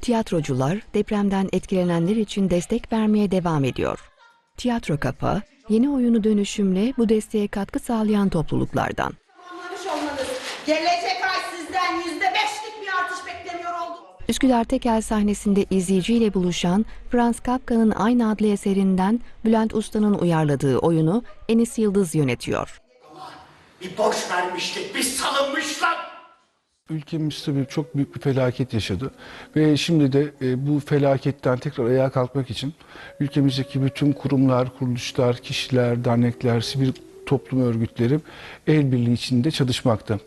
Tiyatrocular depremden etkilenenler için destek vermeye devam ediyor. Tiyatro Kafa, yeni oyunu dönüşümle bu desteğe katkı sağlayan topluluklardan. Anlamış olmanız. Gelecek ay sizden yüzde beşlik bir artış beklemiyor olduk. Üsküdar Tekel sahnesinde izleyiciyle buluşan Franz Kafka'nın aynı adlı eserinden Bülent Usta'nın uyarladığı oyunu Enis Yıldız yönetiyor. Bir borç vermiştik, biz salınmışlar. Ülkemiz tabii çok büyük bir felaket yaşadı ve şimdi de e, bu felaketten tekrar ayağa kalkmak için ülkemizdeki bütün kurumlar, kuruluşlar, kişiler, dernekler, sivil toplum örgütleri el birliği içinde çalışmakta.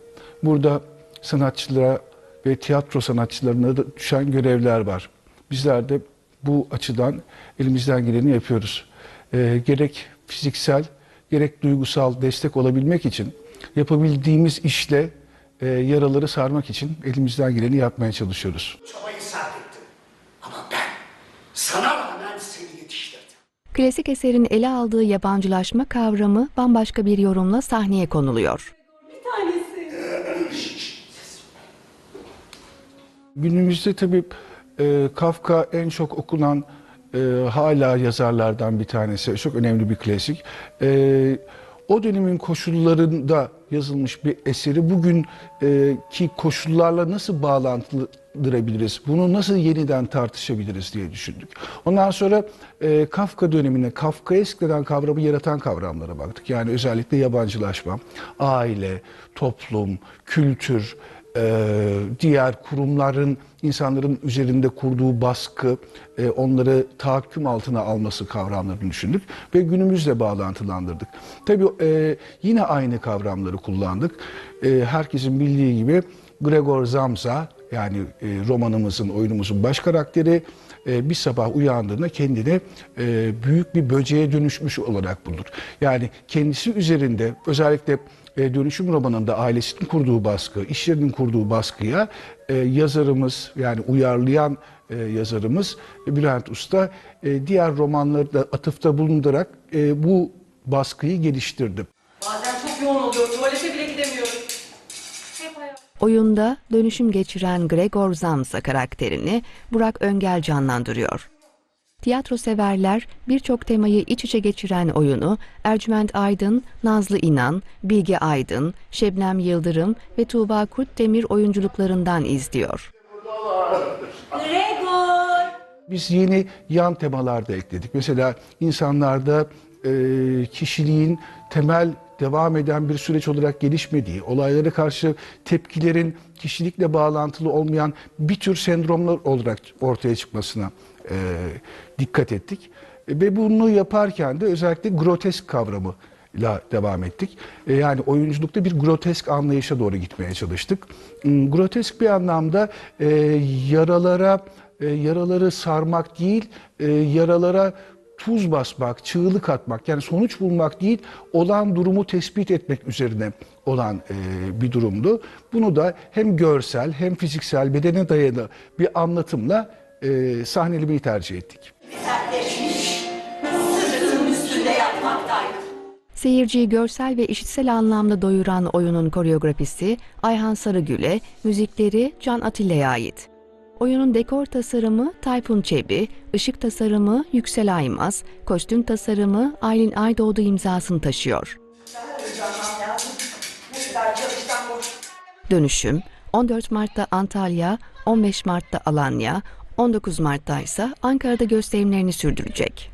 Burada sanatçılara ve tiyatro sanatçılarına da düşen görevler var. Bizler de bu açıdan elimizden geleni yapıyoruz. E, gerek fiziksel gerek duygusal destek olabilmek için yapabildiğimiz işle e, yaraları sarmak için elimizden geleni yapmaya çalışıyoruz. Çabayı sarf ettim. Ama ben sana rağmen seni yetiştirdim. Klasik eserin ele aldığı yabancılaşma kavramı bambaşka bir yorumla sahneye konuluyor. Günümüzde tabii e, Kafka en çok okunan e, hala yazarlardan bir tanesi. Çok önemli bir klasik. E, o dönemin koşullarında yazılmış bir eseri bugün ki koşullarla nasıl bağlantılandırabiliriz? Bunu nasıl yeniden tartışabiliriz diye düşündük. Ondan sonra e, Kafka dönemine, Kafkaesk denen kavramı yaratan kavramlara baktık. Yani özellikle yabancılaşma, aile, toplum, kültür, e, diğer kurumların insanların üzerinde kurduğu baskı, e, onları tahakküm altına alması kavramlarını düşündük ve günümüzle bağlantılandırdık. Tabii e, yine aynı kavramları kullandık. E, herkesin bildiği gibi Gregor Zamsa yani e, romanımızın, oyunumuzun baş karakteri e, bir sabah uyandığında kendini e, büyük bir böceğe dönüşmüş olarak bulur. Yani kendisi üzerinde özellikle e, dönüşüm romanında ailesinin kurduğu baskı, iş yerinin kurduğu baskıya e, yazarımız yani uyarlayan e, yazarımız Bülent Usta e, diğer romanları da atıfta bulundurarak e, bu baskıyı geliştirdi. Bazen çok yoğun oluyor. Tuvalete bile gidemiyorum. Oyunda dönüşüm geçiren Gregor Zamsa karakterini Burak Öngel canlandırıyor. Tiyatro severler birçok temayı iç içe geçiren oyunu Ercüment Aydın, Nazlı İnan, Bilge Aydın, Şebnem Yıldırım ve Tuğba Kurtdemir oyunculuklarından izliyor. Gregor! Biz yeni yan temalar da ekledik. Mesela insanlarda e, kişiliğin temel devam eden bir süreç olarak gelişmediği, olaylara karşı tepkilerin kişilikle bağlantılı olmayan bir tür sendromlar olarak ortaya çıkmasına e, dikkat ettik. E, Ve bunu yaparken de özellikle grotesk kavramı ile devam ettik. E, Yani oyunculukta bir grotesk anlayışa doğru gitmeye çalıştık. Hmm, Grotesk bir anlamda e, yaralara e, yaraları sarmak değil, e, yaralara tuz basmak, çığlık atmak yani sonuç bulmak değil, olan durumu tespit etmek üzerine olan e, bir durumdu. Bunu da hem görsel hem fiziksel bedene dayalı bir anlatımla e, sahnelemeyi tercih ettik. Sertleşmiş. Sırtının üstünde yatmaktaydı. Seyirciyi görsel ve işitsel anlamda doyuran oyunun koreografisi Ayhan Sarıgül'e, müzikleri Can Atilla'ya ait. Oyunun dekor tasarımı Tayfun Çebi, ışık tasarımı Yüksel Aymaz, kostüm tasarımı Aylin Aydoğdu imzasını taşıyor. Dönüşüm 14 Mart'ta Antalya, 15 Mart'ta Alanya, 19 Mart'ta ise Ankara'da gösterimlerini sürdürecek.